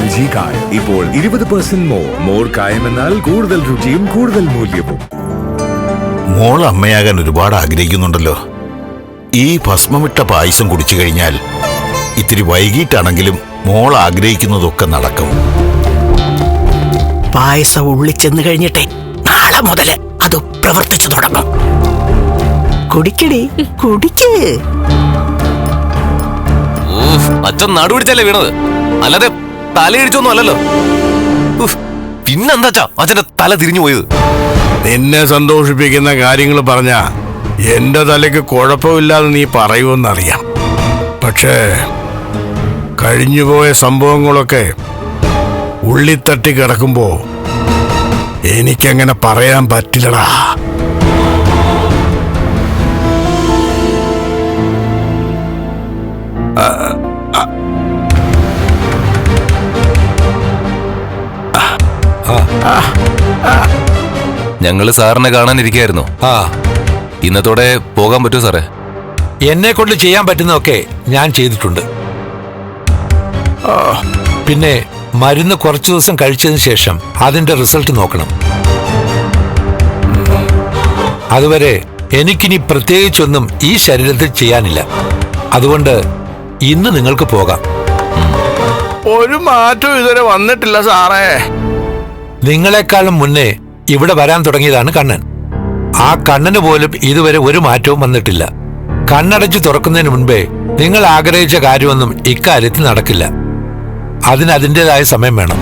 L G കായം. ഇപ്പോൾ ഇരുപത് പെർസെന്റ് മോർ മോർ കായം എന്നാൽ കൂടുതൽ രുചിയും കൂടുതൽ മൂല്യവും. മോൾ അമ്മയാകാൻ ഒരുപാട് ആഗ്രഹിക്കുന്നുണ്ടല്ലോ. ഈ ഭസ്മമിട്ട പായസം കുടിച്ചു കഴിഞ്ഞാൽ ഇത്തിരി വൈകിട്ടാണെങ്കിലും മോൾ ആഗ്രഹിക്കുന്നതൊക്കെ നടക്കും. പായസം ഉള്ളിച്ചെന്ന് കഴിഞ്ഞിട്ടേ നാളെ മുതൽ അത് പ്രവർത്തിച്ചു തുടങ്ങും. കുടിക്കടി കുടിക്ക്. അച്ഛൻ നാടുപിടിച്ചല്ലേ വീണത്? അല്ലാതെ തലയിടിച്ചൊന്നും അല്ലല്ലോ. പിന്നെന്താച്ചാ അച്ഛന്റെ തല തിരിഞ്ഞു പോയത്? നിന്നെ സന്തോഷിപ്പിക്കുന്ന കാര്യങ്ങൾ പറഞ്ഞ എന്റെ തലയ്ക്ക് കുഴപ്പമില്ലാതെ നീ പറയുമെന്നറിയാം. പക്ഷേ കഴിഞ്ഞുപോയ സംഭവങ്ങളൊക്കെ ഉള്ളിത്തട്ടി കിടക്കുമ്പോ എനിക്കങ്ങനെ പറയാൻ പറ്റില്ലടാ. ഞങ്ങൾ സാറിനെ കാണാനിരിക്കായിരുന്നു. ആ. ഇന്നത്തോടെ പോകാൻ പറ്റുമോ സാറേ. എന്നെ കൊണ്ട് ചെയ്യാൻ പറ്റുന്നതൊക്കെ ഞാൻ ചെയ്തിട്ടുണ്ട്. പിന്നെ മരുന്ന് കുറച്ചു ദിവസം കഴിച്ചതിന് ശേഷം അതിന്റെ റിസൾട്ട് നോക്കണം. അതുവരെ എനിക്കിനി പ്രത്യേകിച്ചൊന്നും ഈ ശരീരത്തിൽ ചെയ്യാനില്ല. അതുകൊണ്ട് ഇന്ന് നിങ്ങൾക്ക് പോകാം. ഒരു മാറ്റവും ഇതുവരെ വന്നിട്ടില്ല സാറേ. നിങ്ങളെക്കാളും മുന്നേ ഇവിടെ വരാൻ തുടങ്ങിയതാണ് കണ്ണൻ. ആ കണ്ണന് പോലും ഇതുവരെ ഒരു മാറ്റവും വന്നിട്ടില്ല. കണ്ണടച്ച് തുറക്കുന്നതിന് മുൻപേ നിങ്ങൾ ആഗ്രഹിച്ച കാര്യമൊന്നും ഇക്കാര്യത്തിൽ നടക്കില്ല. അതിന് അതിന്റെതായ സമയം വേണം.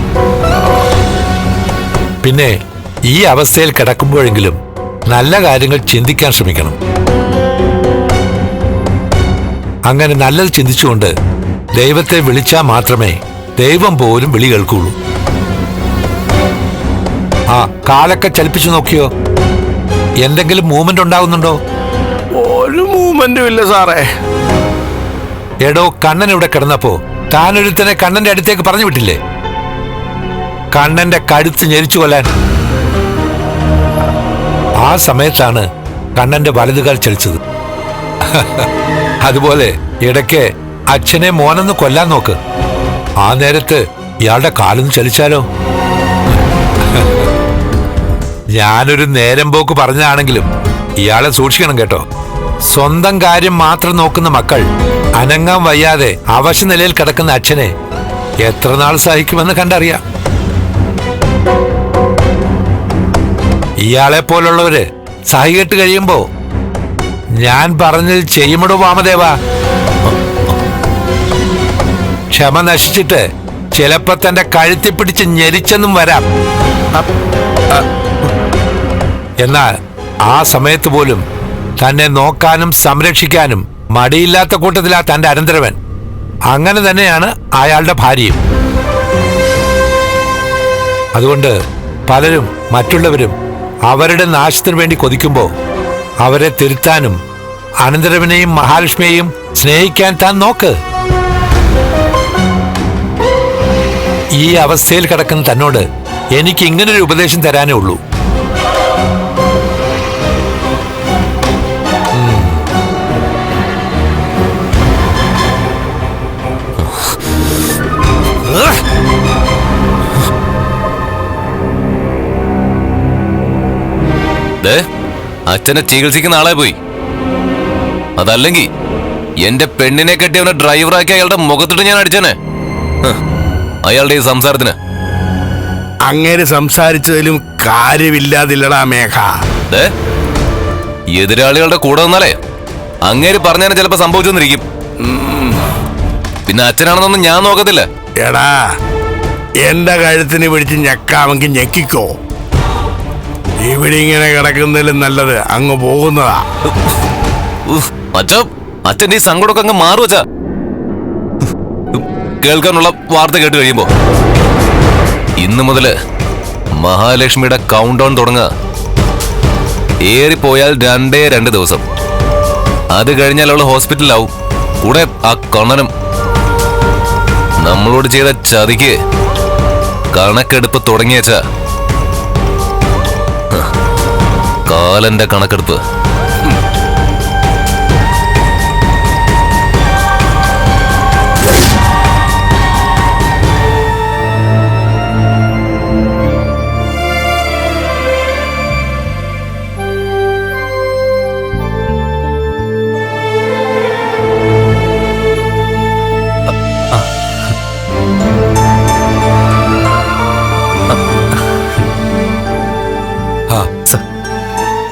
പിന്നെ ഈ അവസ്ഥയിൽ കിടക്കുമ്പോഴെങ്കിലും നല്ല കാര്യങ്ങൾ ചിന്തിക്കാൻ ശ്രമിക്കണം. അങ്ങനെ നല്ലത് ചിന്തിച്ചുകൊണ്ട് ദൈവത്തെ വിളിച്ചാൽ മാത്രമേ ദൈവം പോലും വിളി കേൾക്കുള്ളൂ ആ കാലൊക്കെ ചലിപ്പിച്ചു നോക്കിയോ? എന്തെങ്കിലും മൂവ്മെന്റ് ഉണ്ടാകുന്നുണ്ടോ ഒരു മൂവ്മെന്റും ഇല്ല സാറേ. എടോ കണ്ണൻ ഇവിടെ കിടന്നപ്പോ താനൊരുത്തനെ കണ്ണന്റെ അടുത്തേക്ക് പറഞ്ഞു വിട്ടില്ലേ? കണ്ണന്റെ കഴുത്ത് ഞെരിച്ചു കൊല്ലാൻ. ആ സമയത്താണ് കണ്ണന്റെ വലതുകാൽ ചലിച്ചത്. അതുപോലെ ഇടയ്ക്ക് അച്ഛനെ മോനെന്ന് കൊല്ലാൻ നോക്ക്. ആ നേരത്ത് ഇയാളുടെ കാലൊന്ന് ചലിച്ചാലോ? ഞാനൊരു നേരം പോക്ക് പറഞ്ഞതാണെങ്കിലും ഇയാളെ സൂക്ഷിക്കണം കേട്ടോ. സ്വന്തം കാര്യം മാത്രം നോക്കുന്ന മക്കൾ അനങ്ങാൻ വയ്യാതെ അവശ നിലയിൽ കിടക്കുന്ന അച്ഛനെ എത്ര നാൾ സഹിക്കുമെന്ന് കണ്ടറിയാം. ഇയാളെ പോലുള്ളവര് സഹികെട്ട് കഴിയുമ്പോ ഞാൻ പറഞ്ഞു ചെയ്യുമടോ വാമദേവ. ക്ഷമ നശിച്ചിട്ട് ചിലപ്പോ തന്റെ കഴുത്തി പിടിച്ച് ഞെരിച്ചെന്നും വരാം. എന്നാൽ ആ സമയത്ത് പോലും തന്നെ നോക്കാനും സംരക്ഷിക്കാനും മടിയില്ലാത്ത കൂട്ടത്തിലാ തന്റെ അനന്തരവൻ. അങ്ങനെ തന്നെയാണ് അയാളുടെ ഭാര്യയും. അതുകൊണ്ട് പലരും മറ്റുള്ളവരും അവരുടെ നാശത്തിനു വേണ്ടി കൊതിക്കുമ്പോൾ അവരെ തിരുത്താനും അനന്തരവനെയും മഹാലക്ഷ്മിയെയും സ്നേഹിക്കാൻ താൻ നോക്ക്. ഈ അവസ്ഥയിൽ കിടക്കുന്ന തന്നോട് എനിക്ക് ഇങ്ങനൊരു ഉപദേശം തരാനേ ഉള്ളൂ. ദേ അച്ഛനെ ചികിത്സിക്കുന്ന ആളെ പോയി. അതല്ലെങ്കിൽ എന്റെ പെണ്ണിനെ കെട്ടി അവനെ ഡ്രൈവറാക്കി അയാളുടെ മുഖത്തിട്ട് ഞാൻ അടിച്ചേനെ. അയാളുടെ ഈ സംസാരത്തിന്. അങ്ങനെ സംസാരിച്ചതിലും കാര്യമില്ലാതില്ലടാ മേഘ. എതിരാളികളുടെ കൂടെ നിന്നാലേ അങ്ങേര് പറഞ്ഞാൽ ചിലപ്പോ സംഭവിച്ചെന്നിരിക്കും. പിന്നെ അച്ഛനാണെന്നൊന്നും ഞാൻ നോക്കത്തില്ല. എടാ എന്റെ കഴുത്തിന് പിടിച്ച് ഞെക്കാമെങ്കിൽ ഞെക്കിക്കോ. ഇവിടെ ഇങ്ങനെ കിടക്കുന്നതിലും നല്ലത് അങ്ങ് പോകുന്നതാ. അച്ഛാ അച്ഛന്റെ ഈ സങ്കടമൊക്കെ അങ്ങ് മാറും അച്ഛാ. കേൾക്കാനുള്ള വാർത്ത കേട്ട് കഴിയുമ്പോ. ഇന്ന് മുതൽ മഹാലക്ഷ്മിയുടെ കൗണ്ട് ഡൗൺ തുടങ്ങുക. ഏറിപ്പോയാൽ രണ്ടേ രണ്ട് ദിവസം. അത് കഴിഞ്ഞാൽ അവൾ ഹോസ്പിറ്റലിലാവും. കൂടെ ആ കണ്ണനും. നമ്മളോട് ചെയ്ത ചതിക്ക് കണക്കെടുപ്പ് തുടങ്ങിയച്ചാ കാലന്റെ കണക്കെടുപ്പ്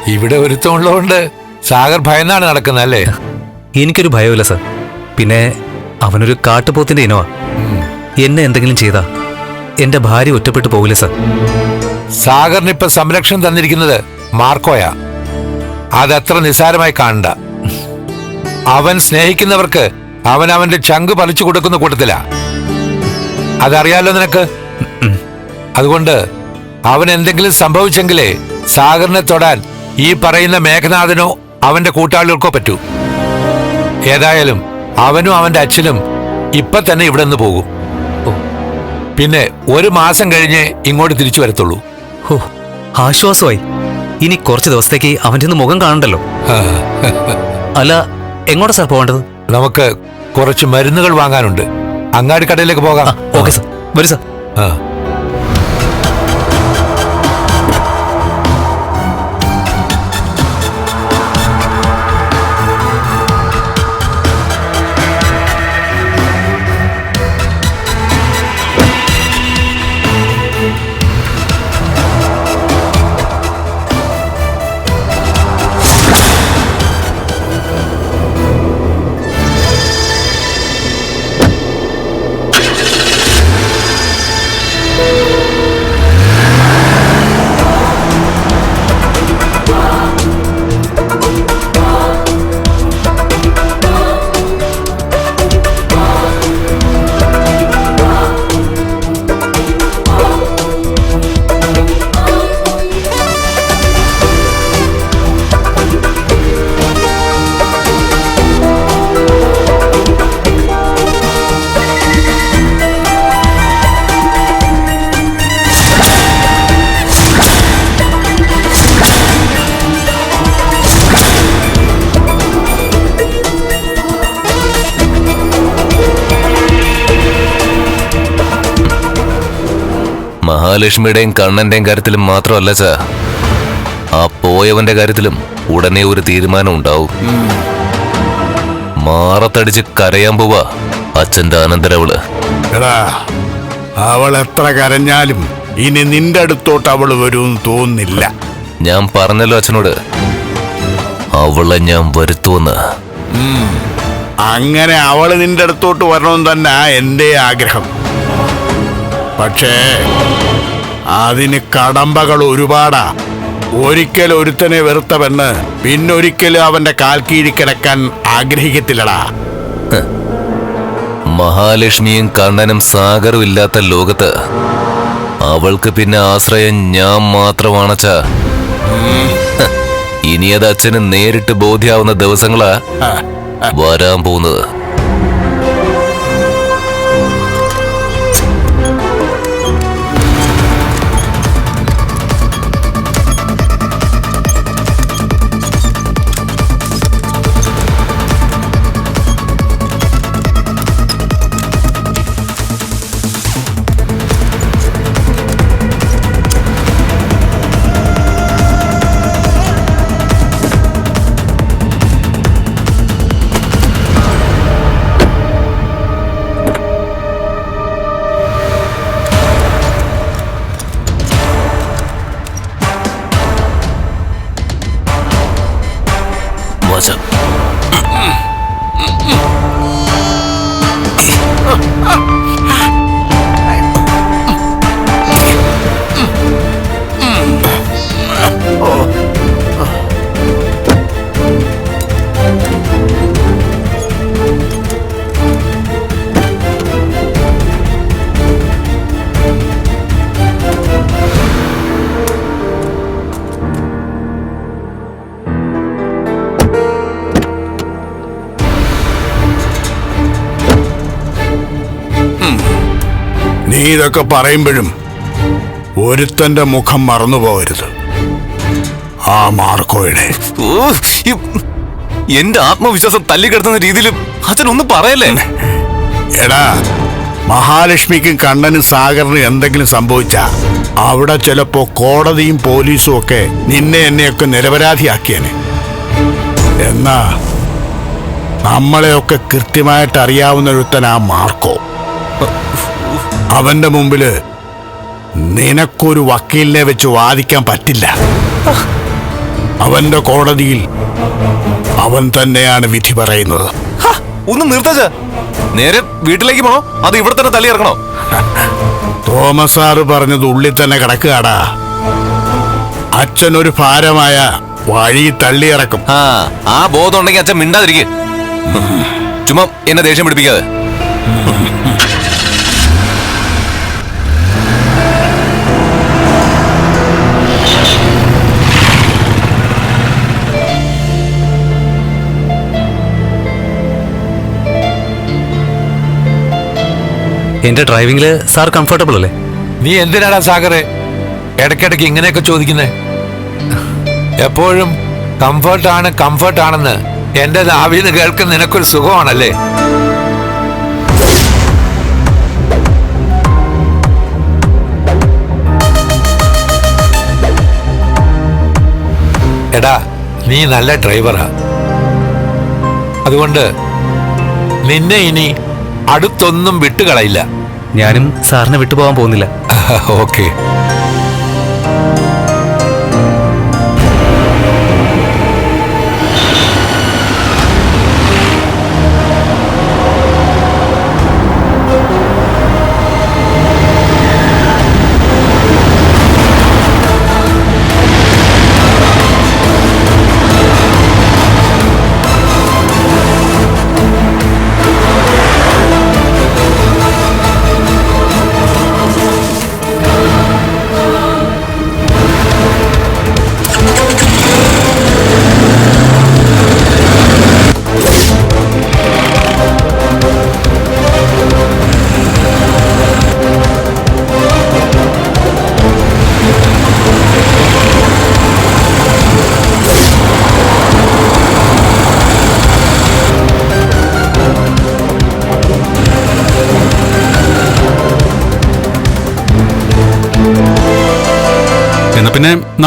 ഇവിടെ ഒരുത്തമുള്ളതുകൊണ്ട് സാഗർ ഭയന്നാണ് നടക്കുന്നത് അല്ലേ? എനിക്കൊരു ഭയമില്ല സർ. പിന്നെ അവനൊരു കാട്ടുപോത്തിന്റെ ഇനവാ. എന്നെ എന്തെങ്കിലും ചെയ്താ? എന്റെ ഭാര്യ ഒറ്റപ്പെട്ടു പോകില്ല സർ. സാഗറിന് ഇപ്പൊ സംരക്ഷണം തന്നിരിക്കുന്നത് മാർക്കോയാ. അതത്ര നിസാരമായി കാണണ്ട. അവൻ സ്നേഹിക്കുന്നവർക്ക് അവൻ അവന്റെ ചങ്ക് പറിച്ചു കൊടുക്കുന്ന കൂട്ടത്തില. അതറിയാലോ നിനക്ക്? അതുകൊണ്ട് അവൻ എന്തെങ്കിലും സംഭവിച്ചെങ്കിലേ സാഗറിനെ തൊടാൻ ഈ പറയുന്ന മേഘനാഥനോ അവന്റെ കൂട്ടാളികൾക്കോ പറ്റൂ. ഏതായാലും അവനും അവന്റെ അച്ഛനും ഇപ്പൊ തന്നെ ഇവിടെ നിന്ന് പോകും പിന്നെ ഒരു മാസം കഴിഞ്ഞ് ഇങ്ങോട്ട് തിരിച്ചു വരത്തുള്ളൂ. ഹോ ആശ്വാസമായി. ഇനി കുറച്ച് ദിവസത്തേക്ക് അവന്റെ ഒന്ന് മുഖം കാണണ്ടല്ലോ. അല്ല എങ്ങോട്ടാ സാർ പോകേണ്ടത്? നമുക്ക് കുറച്ച് മരുന്നുകൾ വാങ്ങാനുണ്ട്. അങ്ങാടി കടയിലേക്ക് പോകാം ഓക്കെ സാർ. വരൂ സാർ. ആ. മഹാലക്ഷ്മിയുടെയും കണ്ണന്റെയും കാര്യത്തിലും മാത്രമല്ല ചാ ആ പോയവന്റെ കാര്യത്തിലും ഉടനെ ഒരു തീരുമാനം ഉണ്ടാവും. മാറത്തടിച്ച് കരയാൻ പോവാ അച്ഛന്റെ അനന്തരവൾ. എടാ അവൾ എത്ര കരഞ്ഞാലും ഇനി നിന്റെ അടുത്തോട്ട് അവൾ വരുമെന്ന് തോന്നില്ല. ഞാൻ പറഞ്ഞല്ലോ അച്ഛനോട്. അവളെ ഞാൻ വരുത്തുവെന്ന് അങ്ങനെ അവൾ നിന്റെ അടുത്തോട്ട് വരണമെന്ന് തന്നെ എന്റെ ആഗ്രഹം. പക്ഷേ അതിന് കടമ്പകൾ ഒരുപാടാ. ഒരിക്കൽ ഒരുത്തനെ വെറുത്ത പെണ്ണ് പിന്നൊരിക്കലും അവന്റെ കാൽ കീഴി കിടക്കാൻ ആഗ്രഹിക്കത്തില്ലടാ. മഹാലക്ഷ്മിയും കണ്ണനും സാഗറും ഇല്ലാത്ത ലോകത്ത് അവൾക്ക് പിന്നെ ആശ്രയം ഞാൻ മാത്രമാണച്ച ഇനി അത് അച്ഛന് നേരിട്ട് ബോധ്യാവുന്ന ദിവസങ്ങളാ വരാൻ പോകുന്നത്. നീ ഇതൊക്കെ പറയുമ്പോഴും ഒരുത്തന്റെ മുഖം മറന്നുപോകരുത്. ആ മാർക്കോയുടെ. എന്റെ ആത്മവിശ്വാസം തല്ലിക്കിടത്തുന്ന രീതിയിലും അച്ഛൻ ഒന്നും പറയല്ലേ? എടാ മഹാലക്ഷ്മിക്കും കണ്ണനും സാഗറിനും എന്തെങ്കിലും സംഭവിച്ച അവിടെ ചിലപ്പോ കോടതിയും പോലീസും ഒക്കെ നിന്നെ എന്നെയൊക്കെ നിരപരാധിയാക്കിയനെ. എന്നാ നമ്മളെയൊക്കെ കൃത്യമായിട്ട് അറിയാവുന്ന ഒരുത്തൻ ആ മാർക്കോ. അവന്റെ മുമ്പിൽ നിനക്കൊരു വക്കീലിനെ വെച്ച് വാദിക്കാൻ പറ്റില്ല. അവന്റെ കോടതിയിൽ അവൻ തന്നെയാണ് വിധി പറയുന്നത്. ഒന്ന് നിർത്തച്ച. നേരെ വീട്ടിലേക്ക് പോണോ? അത് ഇവിടെ തന്നെ തള്ളി ഇറക്കണോ? തോമസ് സാറ് പറഞ്ഞത് ഉള്ളിൽ തന്നെ കിടക്കുകടാ അച്ഛൻ ഒരു ഭാരമായ വഴി തള്ളിയിറക്കും ആ ആ ബോധം ഉണ്ടെങ്കിൽ അച്ഛൻ മിണ്ടാതിരിക്കും. ചുമ്മാ എന്നെ ദേഷ്യം പിടിപ്പിക്കാതെ. എന്റെ ഡ്രൈവിംഗിൽ സാർ കംഫർട്ടബിൾ അല്ലേ? നീ എന്തിനാടാ സാഗറെ? ഇടയ്ക്കിടയ്ക്ക് ഇങ്ങനെയൊക്കെ ചോദിക്കുന്നേ? എപ്പോഴും കംഫർട്ടാണ് കംഫർട്ടാണെന്ന് എന്റെ നാവിന്ന് കേൾക്കുന്ന നിനക്കൊരു സുഖമാണല്ലേ? എടാ നീ നല്ല ഡ്രൈവറാ. അതുകൊണ്ട് നിന്നെ ഇനി അടുത്തൊന്നും വിട്ടുകളയില്ല. ഞാനും സാറിനെ വിട്ടുപോകാൻ പോകുന്നില്ല. ഓക്കെ.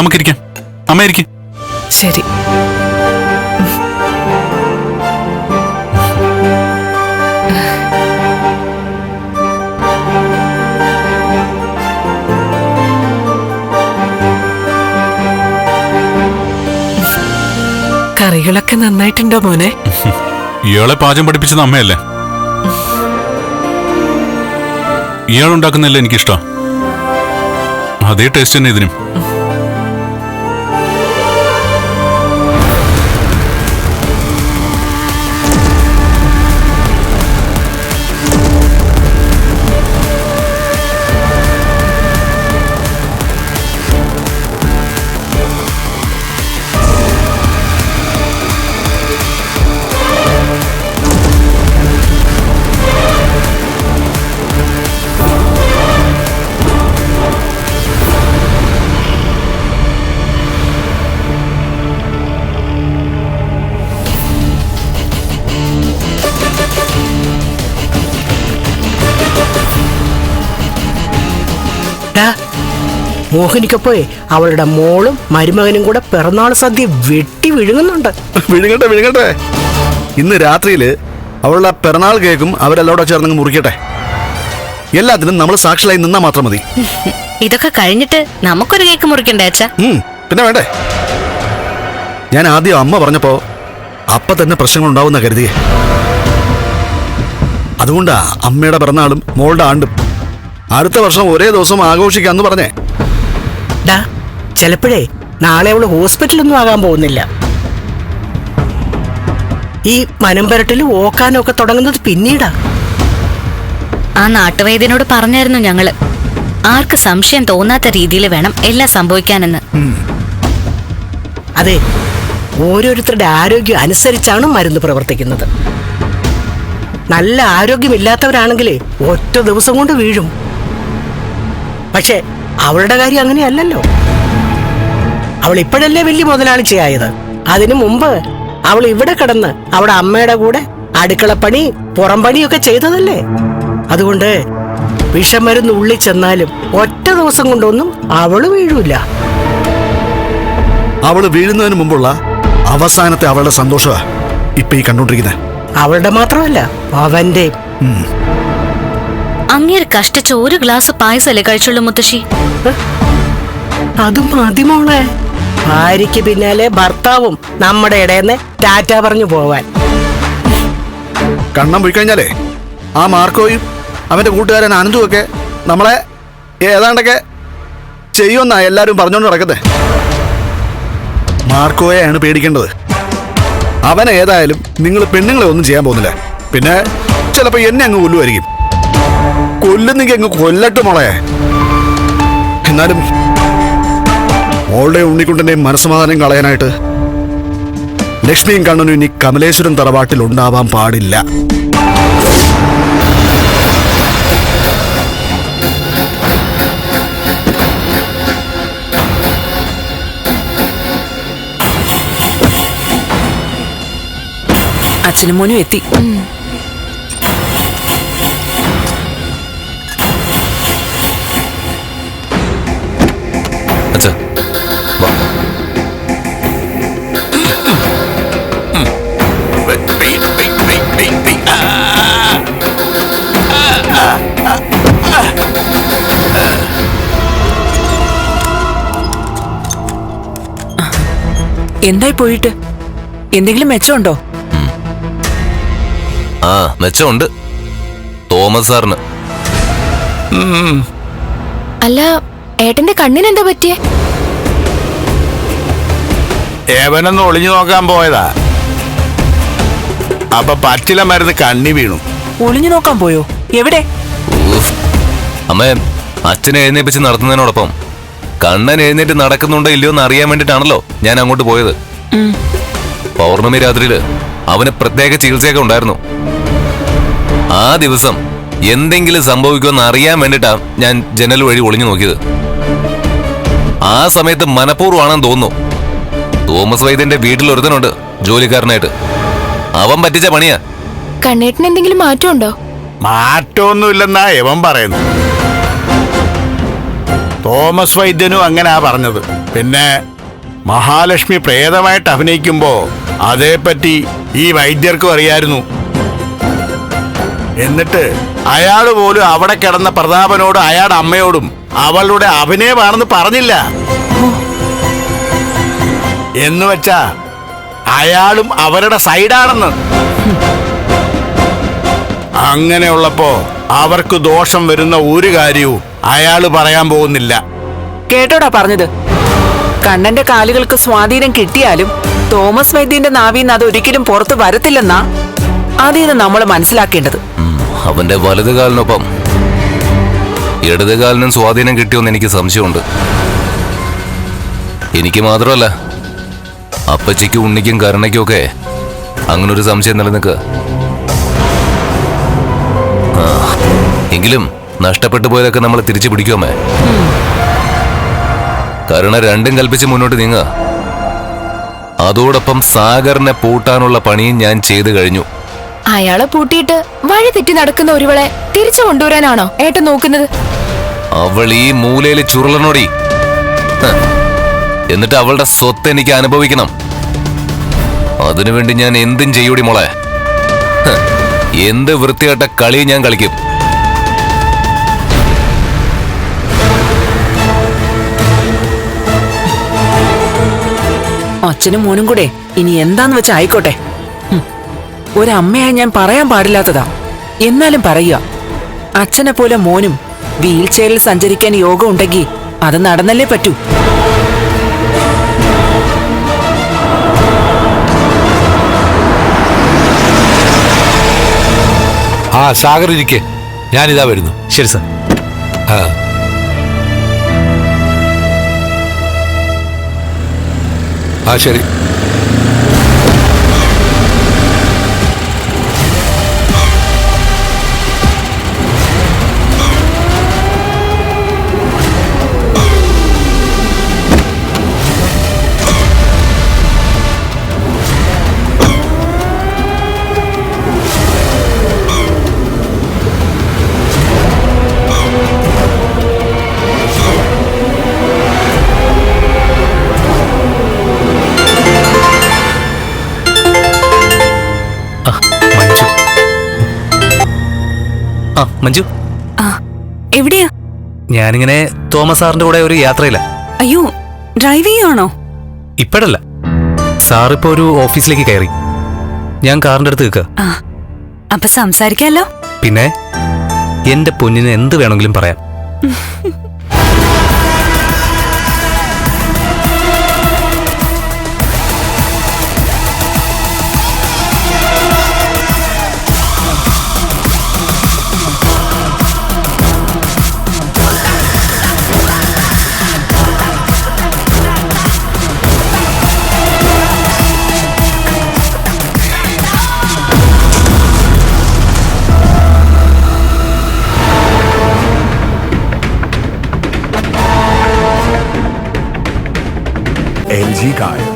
നമുക്കിരിക്കാം. അമ്മ ഇരിക്കും. ശരി. കറികളൊക്കെ നന്നായിട്ടുണ്ടോ മോനെ? ഇയാളെ പാചകം പഠിപ്പിച്ചത് അമ്മയല്ലേ? ഇയാളുണ്ടാക്കുന്നല്ലേ എനിക്കിഷ്ടം. അതേ ടേസ്റ്റ് തന്നെ ഇതിനും. മോഹിനിക്കൊപ്പോയി അവളുടെ മോളും മരുമകനും കൂടെ പിറന്നാൾ സദ്യ വെട്ടി വിഴുങ്ങുന്നുണ്ട്. വിഴുങ്ങട്ടെ വിഴുങ്ങട്ടെ. ഇന്ന് രാത്രിയിൽ അവളുടെ പിറന്നാൾ കേക്കും അവരെല്ലോടെ ചേർന്ന് മുറിക്കട്ടെ. എല്ലാത്തിനും നമ്മൾ സാക്ഷികളായി നിന്നാ മാത്രം മതി. ഇതൊക്കെ കഴിഞ്ഞിട്ട് നമുക്കൊരു കേക്ക് മുറിക്കണ്ടേ അച്ഛാ? പിന്നെ വേണ്ടേ? ഞാൻ ആദ്യം അമ്മ പറഞ്ഞപ്പോ അപ്പ തന്നെ പ്രശ്നങ്ങൾ ഉണ്ടാവുന്ന കരുതിയേ. അതുകൊണ്ടാ അമ്മയുടെ പിറന്നാളും മോളുടെ ആണ്ടും. അടുത്ത വർഷം ഒരേ ദിവസം ആഘോഷിക്കാന്ന് പറഞ്ഞേ. ഡാ ചിലപ്പോഴേ നാളെ അവൾ ഹോസ്പിറ്റലൊന്നും ആകാൻ പോകുന്നില്ല. ഈ മനം ഓക്കാനൊക്കെ തുടങ്ങുന്നത് പിന്നീടാ. ആ നാട്ടുവൈദ്യനോട് പറഞ്ഞായിരുന്നു ഞങ്ങൾ. ആർക്ക് സംശയം തോന്നാത്ത രീതിയിൽ വേണം എല്ലാം സംഭവിക്കാനെന്ന്. അതെ ഓരോരുത്തരുടെ ആരോഗ്യം അനുസരിച്ചാണ് മരുന്ന് പ്രവർത്തിക്കുന്നത്. നല്ല ആരോഗ്യമില്ലാത്തവരാണെങ്കിൽ ഒറ്റ ദിവസം കൊണ്ട് വീഴും. പക്ഷെ അവളുടെ കാര്യം അങ്ങനെയല്ലല്ലോ. അവൾ ഇപ്പോഴല്ലേ വലിയ മുതലാളിച്ചയായത്. അതിനു മുമ്പ് അവൾ ഇവിടെ കിടന്ന് അവിടെ അമ്മയുടെ കൂടെ അടുക്കളപ്പണി പുറംപണിയൊക്കെ ചെയ്തതല്ലേ? അതുകൊണ്ട് വിഷമരുന്ന് ഉള്ളിൽ ചെന്നാലും ഒറ്റ ദിവസം കൊണ്ടൊന്നും അവൾ വീഴൂല. അവൾ വീഴുന്നതിന് മുമ്പുള്ള അവസാനത്തെ അവളുടെ സന്തോഷമാ ഇപ്പൊ ഈ കണ്ടോണ്ടിരിക്കുന്നത് അവളുടെ മാത്രമല്ല അവന്റെ അങ്ങേര് കഷ്ടിച്ച ഒരു ഗ്ലാസ് പായസല്ലേ കഴിച്ചുള്ളൂ മുത്തശ്ശി? അതും മതി മോളെ. ഭാര്യയ്ക്ക് പിന്നാലെ ഭർത്താവും നമ്മുടെ ഇടയെന്ന് ടാറ്റ പറഞ്ഞു പോവാൻ. കണ്ണം പോയി കഴിഞ്ഞാലേ ആ മാർക്കോയും അവന്റെ കൂട്ടുകാരൻ അനന്തും ഒക്കെ നമ്മളെ ഏതാണ്ടൊക്കെ ചെയ്യുമെന്നാ എല്ലാരും പറഞ്ഞോണ്ട് നടക്കത്തെ മാർക്കോയാണ് പേടിക്കേണ്ടത്. അവൻ ഏതായാലും നിങ്ങൾ പെണ്ണുങ്ങളെ ഒന്നും ചെയ്യാൻ പോകുന്നില്ല. പിന്നെ ചിലപ്പോ എന്നെ അങ്ങ് കൊല്ലുമായിരിക്കും കൊല്ലുന്നെങ്കിൽ അങ്ങ് കൊല്ലട്ട് മോളെ. എന്നാലും മോളുടെ ഉണ്ണിക്കുട്ടന്റെയും മനസ്സമാധാനം കളയാനായിട്ട് ലക്ഷ്മിയും കണ്ണനും ഇനി കമലേശ്വരം തറവാട്ടിൽ ഉണ്ടാവാൻ പാടില്ല. അച്ഛനും മോനും എത്തി. എന്തായി പോയിട്ട്? എന്തെങ്കിലും മെച്ചമുണ്ടോ? ആ മെച്ചമുണ്ട്. തോമസ് സാറിന്. അല്ല ഏട്ടന്റെ കണ്ണിന് എന്താ പറ്റിയേ? ഏവനൊന്ന് ഒളിഞ്ഞു നോക്കാൻ പോയതാ. അപ്പൊ പറ്റില മരുന്ന് കണ്ണി വീണു. ഒളിഞ്ഞു നോക്കാൻ പോയോ? എവിടെ? അമ്മ അമ്മേ അച്ഛനെ എഴുന്നേപ്പിച്ച് നടത്തുന്നതിനോടൊപ്പം കണ്ണൻ എഴുന്നേറ്റ് നടക്കുന്നുണ്ടോ ഇല്ലയോ എന്ന് അറിയാൻ വേണ്ടിട്ടാണല്ലോ ഞാൻ അങ്ങോട്ട് പോയത്. പൗർണമി രാത്രിയിൽ അവന് പ്രത്യേക ചികിത്സയൊക്കെ ഉണ്ടായിരുന്നു. ആ ദിവസം എന്തെങ്കിലും സംഭവിക്കുമെന്ന് അറിയാൻ വേണ്ടിട്ടാ ഞാൻ ജനൽ വഴി ഒളിഞ്ഞു നോക്കിയത്. ആ സമയത്ത് മനഃപൂർവമാണെന്ന് തോന്നുന്നു. തോമസ് വൈദ്യന്റെ വീട്ടിൽ ഒരുത്തനുണ്ട് ജോലിക്കാരനായിട്ട്. അവൻ പറ്റിച്ച പണിയാ. കണ്ണേട്ടിന് എന്തെങ്കിലും മാറ്റമുണ്ടോ? മാറ്റമൊന്നുമില്ലെന്നാ എവൻ പറയുന്നു തോമസ് വൈദ്യനും അങ്ങനാ പറഞ്ഞത്. പിന്നെ മഹാലക്ഷ്മി പ്രേതമായിട്ട് അഭിനയിക്കുമ്പോ അതേപ്പറ്റി ഈ വൈദ്യർക്കും അറിയായിരുന്നു. എന്നിട്ട് അയാൾ പോലും അവിടെ കിടന്ന പ്രതാപനോട് അയാളുടെ അമ്മയോടും അവളുടെ അഭിനയമാണെന്ന് പറഞ്ഞില്ല. എന്ന് വെച്ചാ അയാളും അവരുടെ സൈഡാണെന്ന്. അങ്ങനെയുള്ളപ്പോ അവർക്ക് ദോഷം വരുന്ന ഒരു കാര്യവും അയാൾ പറയാൻ പോകുന്നില്ല. കേട്ടോടാ പറഞ്ഞത്? കണ്ണന്റെ കാലുകൾക്ക് സ്വാധീനം കിട്ടിയാലും തോമസ് വൈദ്യന്റെ നാവിന്ന് അത് ഒരിക്കലും പുറത്തു വരത്തില്ലെന്നാ അതിന്ന് നമ്മൾ മനസ്സിലാക്കേണ്ടത്. അവന്റെ വലത് കാലിനൊപ്പം ഇടത് കാലിനും സ്വാധീനം കിട്ടിയോന്ന് എനിക്ക് സംശയമുണ്ട്. എനിക്ക് മാത്രമല്ല അപ്പച്ചയ്ക്കും ഉണ്ണിക്കും കരുണയ്ക്കും ഒക്കെ അങ്ങനൊരു സംശയം നിലനിൽക്കുക എങ്കിലും നഷ്ടപ്പെട്ടു പോയതൊക്കെ നമ്മൾ തിരിച്ചു പിടിക്കുമേ? കരുണ രണ്ടും കൽപ്പിച്ച് മുന്നോട്ട് നീങ്ങുക. അതോടൊപ്പം സാഗറിനെ പൂട്ടാനുള്ള പണിയും ഞാൻ ചെയ്തു കഴിഞ്ഞു. അയാളെ പൂട്ടിയിട്ട് വഴി തെറ്റി നടക്കുന്ന ഒരുവളെ തിരിച്ചു കൊണ്ടുവരാനാണോ ഏട്ടൻ നോക്കുന്നത്? അവൾ ഈ മൂലയിൽ ചുരുളനോടി. എന്നിട്ട് അവളുടെ സ്വത്ത് എനിക്ക് അനുഭവിക്കണം. അതിനുവേണ്ടി ഞാൻ എന്തും ചെയ്യൂടി മോളെ. എന്ത് വൃത്തികെട്ട കളി ഞാൻ കളിക്കും. അച്ഛനും മോനും കൂടെ ഇനി എന്താന്ന് വെച്ചാ ആയിക്കോട്ടെ. ഒരമ്മയായി ഞാൻ പറയാൻ പാടില്ലാത്തതാ. എന്നാലും പറയുക. അച്ഛനെ പോലെ മോനും വീൽ ചെയറിൽ സഞ്ചരിക്കാൻ യോഗം ഉണ്ടെങ്കിൽ അത് നടന്നല്ലേ പറ്റൂ. ആ സാഗർ ഇരിക്കെ. ഞാനിതാ വരുന്നു. ശരി സാർ. ആ. ആ ശരി. മഞ്ജു. ആ മഞ്ജു. ആ എവിടെയാ? ഞാനിങ്ങനെ തോമസ് സാറിന്റെ കൂടെ ഒരു യാത്രയില്ല അയ്യോ ഡ്രൈവ് ചെയ്യുവാണോ ഇപ്പഴല്ല. സാറിപ്പോ ഒരു ഓഫീസിലേക്ക് കയറി. ഞാൻ കാറിന്റെ അടുത്ത് നിൽക്കുക അപ്പൊ സംസാരിക്കാലോ. പിന്നെ എന്റെ പൊന്നിന് എന്ത് വേണമെങ്കിലും പറയാം.